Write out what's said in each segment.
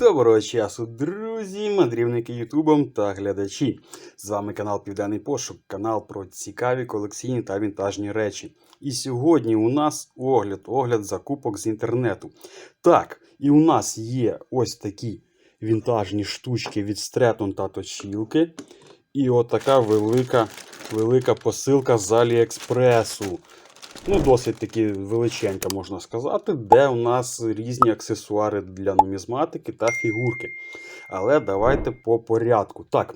Доброго часу, друзі, мандрівники Ютубом та глядачі. З вами канал Південний Пошук, канал про цікаві колекційні та вінтажні речі. І сьогодні у нас огляд, огляд закупок з інтернету. Так, і у нас є ось такі вінтажні штучки від Stretton та точілки. І отака велика, велика посилка з Аліекспресу. Ну, досить таки величенька, можна сказати, де у нас різні аксесуари для нумізматики та фігурки. Але давайте по порядку. Так,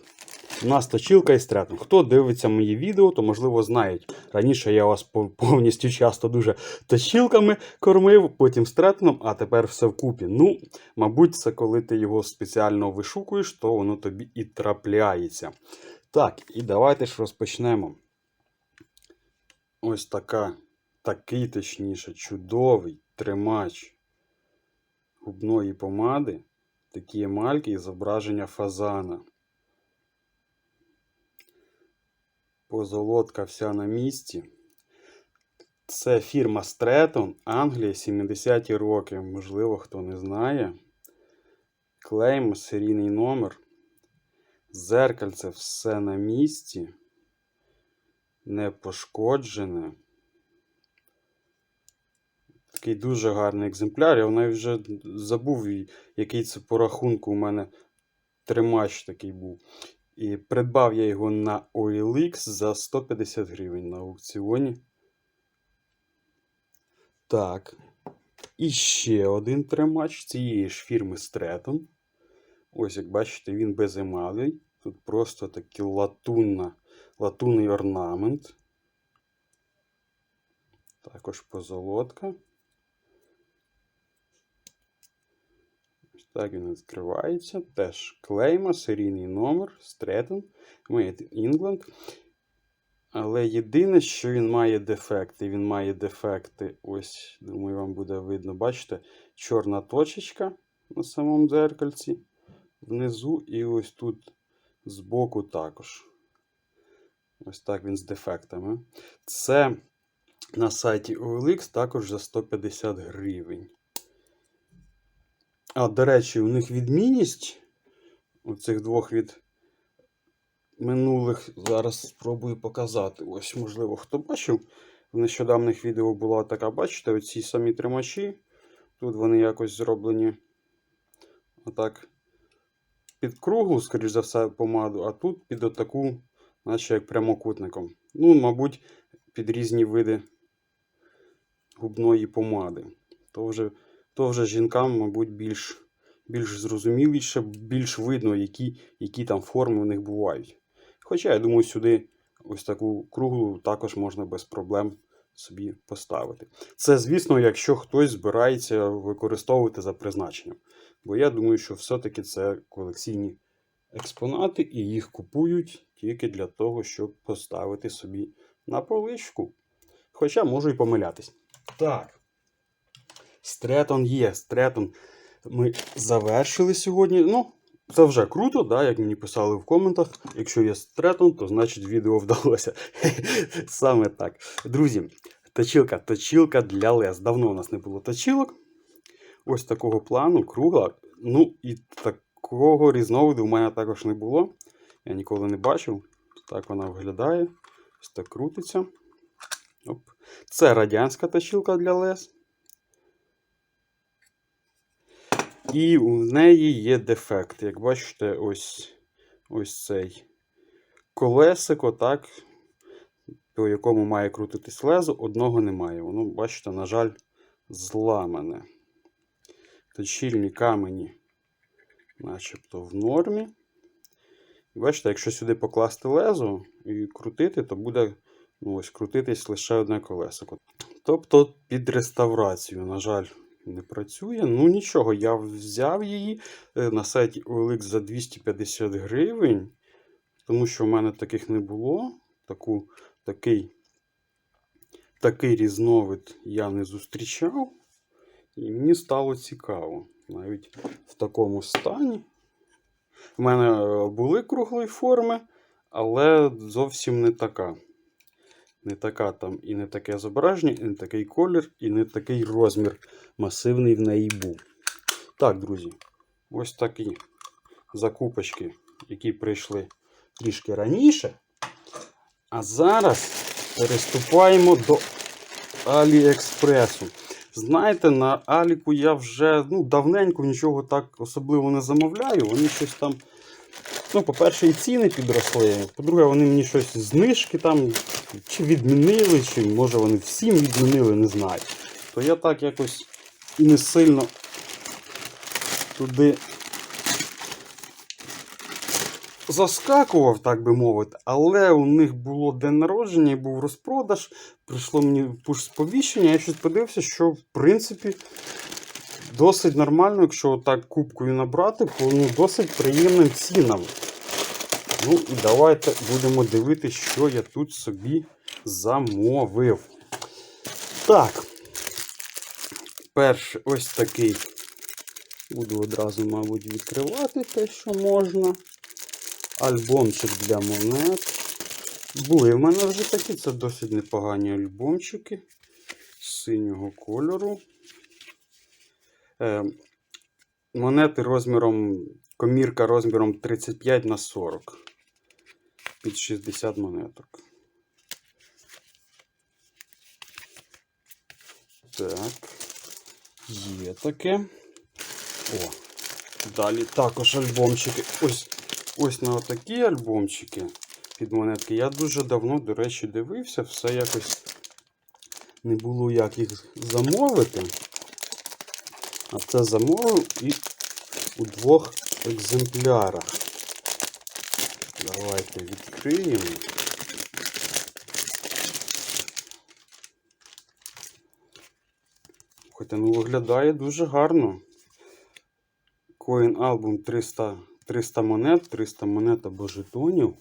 у нас точилка і стретон. Хто дивиться мої відео, то можливо знають. Раніше я вас повністю часто дуже точилками кормив, потім стретоном, а тепер все вкупі. Ну, мабуть, це коли ти його спеціально вишукуєш, то воно тобі і трапляється. Так, і давайте ж розпочнемо. Ось така, такий точніше, чудовий тримач губної помади, такі емальки і зображення фазана. Позолотка вся на місці. Це фірма Stretton, Англія, 70-ті роки. Можливо, хто не знає. Клейм, серійний номер. Зеркальце все на місці. Не пошкоджене. Такий дуже гарний екземпляр. Я навіть вже забув, який це по рахунку у мене тримач такий був. І придбав я його на OLX за 150 гривень на аукціоні. Так. І ще один тримач цієї ж фірми Stretton. Ось, як бачите, він без емалей. Тут просто такий латунна, латунний орнамент. Також позолотка. Так він відкривається. Теж клейма, серійний номер, Stratton, Made in England. Але єдине, що він має дефекти. Він має дефекти. Ось, думаю, вам буде видно. Бачите, чорна точечка на самому дзеркальці. Внизу і ось тут збоку також. Ось так він з дефектами. Це на сайті OLX також за 150 гривень. А, до речі, у них відмінність у цих двох від минулих. Зараз спробую показати. Ось, можливо, хто бачив. В нещодавних відео була така, бачите, оці самі тримачі. Тут вони якось зроблені отак під круглу, скоріш за все, помаду, а тут під отаку, наче як прямокутником. Ну, мабуть, під різні види губної помади. То вже, то вже жінкам, мабуть, більш, більш зрозуміліше, більш видно, які, які там форми у них бувають. Хоча, я думаю, сюди ось таку круглу також можна без проблем собі поставити. Це, звісно, якщо хтось збирається використовувати за призначенням. Бо я думаю, що все-таки це колекційні експонати, і їх купують тільки для того, щоб поставити собі на поличку. Хоча можу і помилятись. Так. Стретон є. Стретон ми завершили сьогодні. Ну, це вже круто, да, як мені писали в коментах. Якщо є стретон, то значить відео вдалося. Саме так. Друзі, точилка, точилка для лез. Давно у нас не було точилок. Ось такого плану, кругла. Ну і такого різновиду в мене також не було. Я ніколи не бачив. Так вона виглядає. Ось так крутиться. Оп. Це радянська точилка для лез. І у неї є дефект. Як бачите, ось, ось цей колесико, так, по якому має крутитись лезо, одного немає. Воно, бачите, на жаль, зламане. Точильні камені, начебто в нормі. Бачите, якщо сюди покласти лезо і крутити, то буде ну, ось, крутитись лише одне колесико. Тобто під реставрацію, на жаль, не працює. Ну нічого, я взяв її е, на сайті OLX за 250 гривень, тому що в мене таких не було. Таку, такий, такий різновид я не зустрічав. І мені стало цікаво. Навіть в такому стані. У мене е, були круглої форми, але зовсім не така. Не така там і не таке зображення, і не такий колір, і не такий розмір масивний в неї був. Так, друзі. ось такі закупочки, які прийшли трішки раніше. А зараз переступаємо до Аліекспресу. Знаєте, на Аліку я вже ну, давненько нічого так особливо не замовляю. Вони щось там. Ну, по-перше, і ціни підросли. По-друге, вони мені щось знижки там чи відмінили, чи може вони всім відмінили, не знаю. То я так якось і не сильно туди заскакував, так би мовити, але у них було день народження і був розпродаж. Прийшло мені пуш-сповіщення, я щось подивився, що в принципі досить нормально, якщо так кубкою набрати, по ну, досить приємним цінам. Ну і давайте будемо дивитися, що я тут собі замовив. Так. Перший ось такий. Буду одразу, мабуть, відкривати те, що можна. Альбомчик для монет. Були в мене вже такі, це досить непогані альбомчики синього кольору. Е, монети розміром, комірка розміром 35 на 40. Під 60 монеток. Так. Є таке. О, далі також альбомчики. Ось ось на отакі альбомчики під монетки. Я дуже давно, до речі, дивився, все якось не було як їх замовити. Це замовив і у двох екземплярах. Давайте відкриємо. Хоча ну виглядає дуже гарно. Coin Album 300 300 монет, 300 монет або жетонів.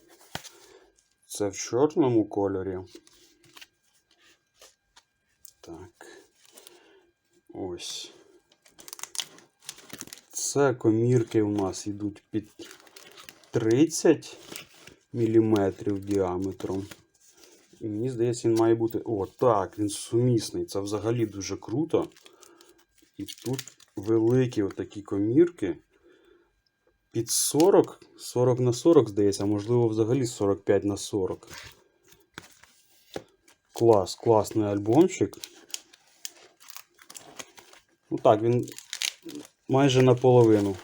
Це в чорному кольорі. Так. Ось. Це комірки у нас йдуть під 30 мм діаметром. І мені здається, він має бути. О, так, він сумісний. Це взагалі дуже круто. І тут великі отакі комірки. Під 40, 40 на 40, здається, а можливо взагалі 45 на 40. Клас, класний альбомчик. Ну так, він майже наполовину.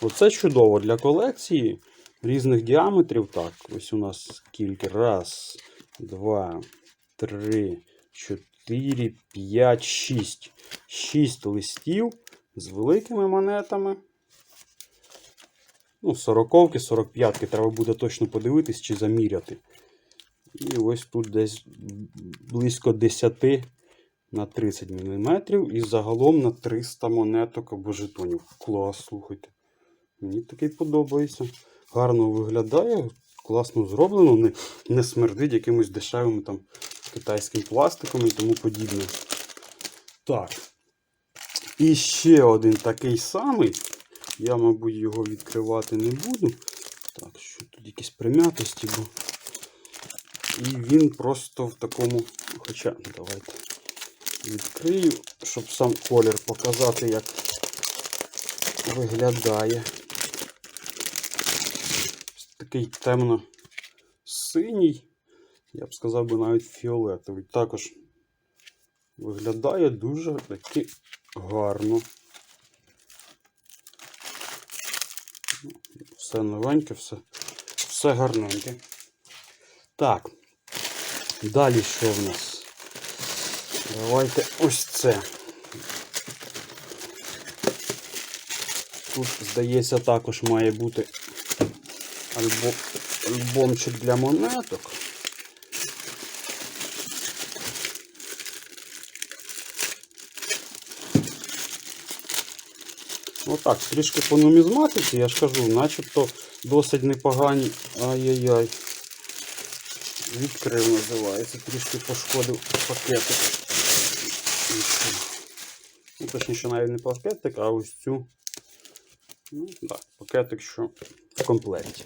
Оце чудово для колекції різних діаметрів. Так, ось у нас скільки? Раз, два, три, чотири, п'ять, шість. Шість листів з великими монетами. Ну, 40-ки, 45-ки. Треба буде точно подивитись чи заміряти. І ось тут десь близько 10 на 30 мм. І загалом на 300 монеток або жетонів. Клас, слухайте. Мені такий подобається. Гарно виглядає, класно зроблено, не, не смердить якимось дешевим там китайським пластиком і тому подібне. Так. І ще один такий самий. Я, мабуть, його відкривати не буду. Так, що тут якісь прим'ятості, бо. І він просто в такому. Хоча, давайте відкрию, щоб сам колір показати, як виглядає. Такий темно-синій, я б сказав би навіть фіолетовий. Також виглядає дуже таки гарно. Все новеньке, все, все гарненьке. Так. Далі що в нас? Давайте ось це. Тут, здається, також має бути альбом, альбомчик для монеток. Отак, трішки по нумізматиці, я ж кажу, начебто досить непогані. Ай-яй-яй. Відкрив називається, трішки пошкодив пакетик. Точніше, навіть не пакетик, а ось цю. Ну, так, пакетик, що в комплекті.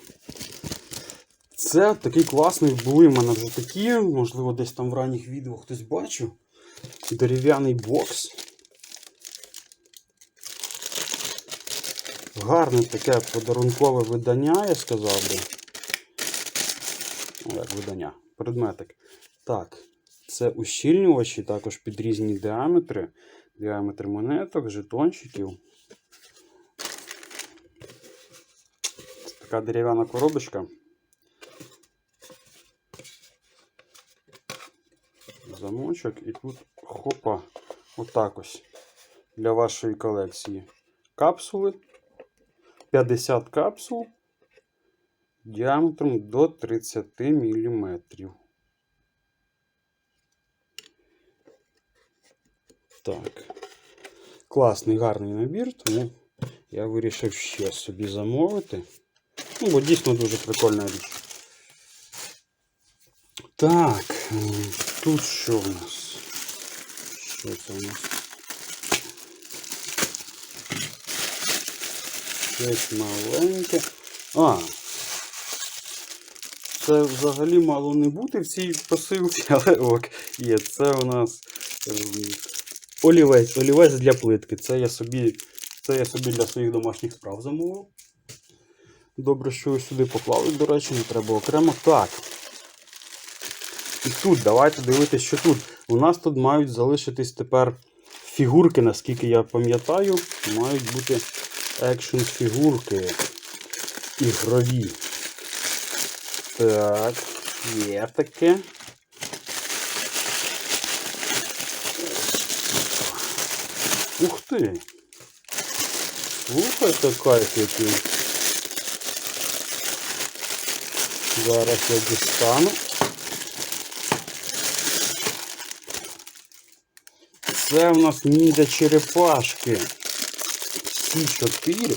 Це такий класний, були в мене вже такі, можливо, десь там в ранніх відео хтось бачив. Дерев'яний бокс. гарне таке подарункове видання, я сказав би. Як видання, предметик. Так, це ущільнювачі також під різні діаметри. Діаметр монеток, жетончиків. Така дерев'яна коробочка. Замочок і тут хопа, отак ось для вашої колекції. Капсули. 50 капсул діаметром до 30 мм. Так. Класний, гарний набір, тому я вирішив ще собі замовити. Ну, бо дійсно дуже прикольна річ. Так, е, тут що в нас? Що це у нас? Щось маленьке. А. Це взагалі мало не бути в цій посилці, але ок, є. Це у нас ем, олівець, олівець для плитки. Це я собі, це я собі для своїх домашніх справ замовив. Добре, що його сюди поклали, до речі, не треба окремо. Так. І тут, давайте дивитися, що тут. У нас тут мають залишитись тепер фігурки, наскільки я пам'ятаю, мають бути екшн фігурки ігрові. Так, є таке. Ух ти! Слухайте кайф який. Зараз я дістану. Це в нас ніндзя черепашки. Всі чотири.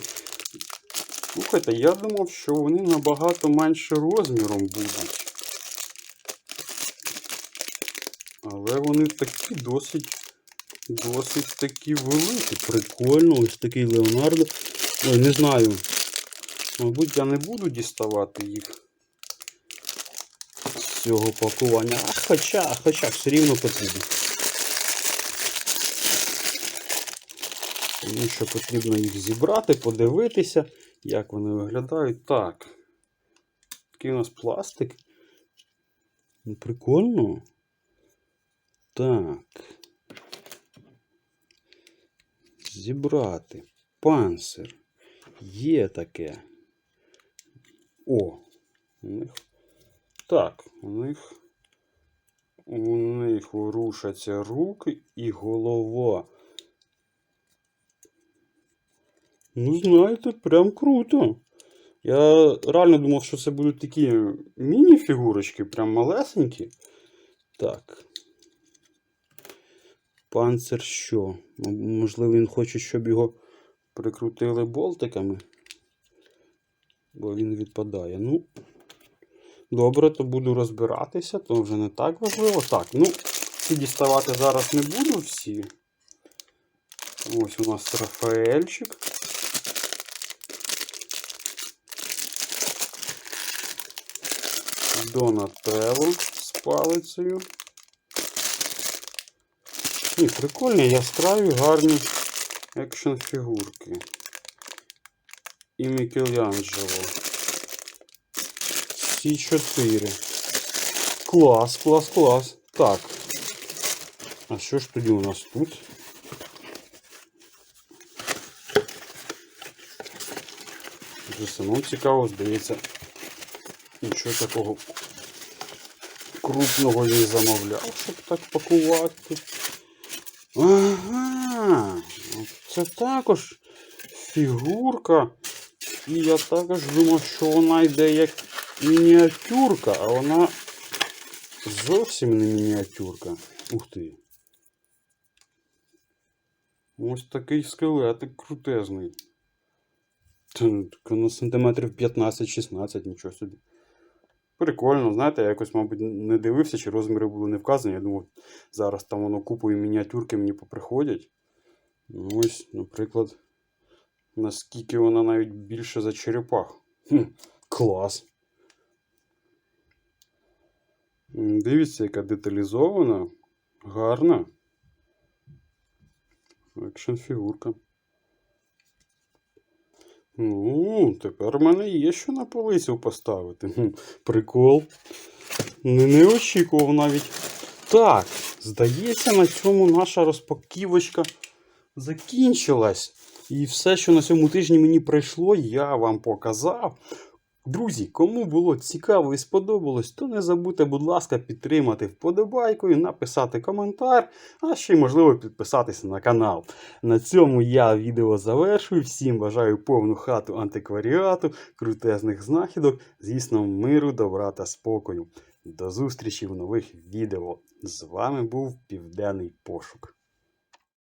Слухайте, я думав, що вони набагато менше розміром будуть. Але вони такі досить досить такі великі. Прикольно, ось такий Леонардо. Ой, не знаю. Мабуть, я не буду діставати їх з цього пакування. А хоча, хоча все рівно потрібно. Тому що потрібно їх зібрати, подивитися, як вони виглядають. Так. Такий у нас пластик. Прикольно. Так. Зібрати. Панцир. Є таке. О, у них. Так, у них. У них рушаться руки і голова. Ну, знаєте, прям круто. Я реально думав, що це будуть такі міні-фігурочки, прям малесенькі. Так. Панцир що? Можливо, він хоче, щоб його прикрутили болтиками. Бо він відпадає. Ну, добре, то буду розбиратися, то вже не так важливо. Так, ну, ці діставати зараз не буду всі. Ось у нас Рафаельчик. Донателло з палицею. Ні, прикольні, яскраві, гарні екшн фігурки. І Мікеланджело. Всі чотири. Клас, клас, клас. Так. А що ж тоді у нас тут? Самому цікаво, здається. Нічого такого крупного не замовляв, щоб так пакувати. Ага, це також фігурка. І я також думав, що вона йде як мініатюрка, а вона зовсім не мініатюрка. Ух ти. Ось такий скелетик крутезний. Та, так На сантиметрів 15-16, нічого собі. Прикольно, знаєте, я якось, мабуть, не дивився, чи розміри були не вказані. Я думав, зараз там воно купою мініатюрки мені поприходять. Ну, ось, наприклад, наскільки вона навіть більше за черепах. Хм, клас. Дивіться, яка деталізована, гарна. Екшн фігурка. Ну, тепер в мене є що на полицю поставити. Прикол. Не, не очікував навіть. Так, здається, на цьому наша розпаківочка закінчилась. І все, що на цьому тижні мені прийшло, я вам показав. Друзі, кому було цікаво і сподобалось, то не забудьте, будь ласка, підтримати вподобайкою, написати коментар, а ще й можливо підписатися на канал. На цьому я відео завершую. Всім бажаю повну хату антикваріату, крутезних знахідок, звісно, миру, добра та спокою. До зустрічі в нових відео. З вами був Південний Пошук.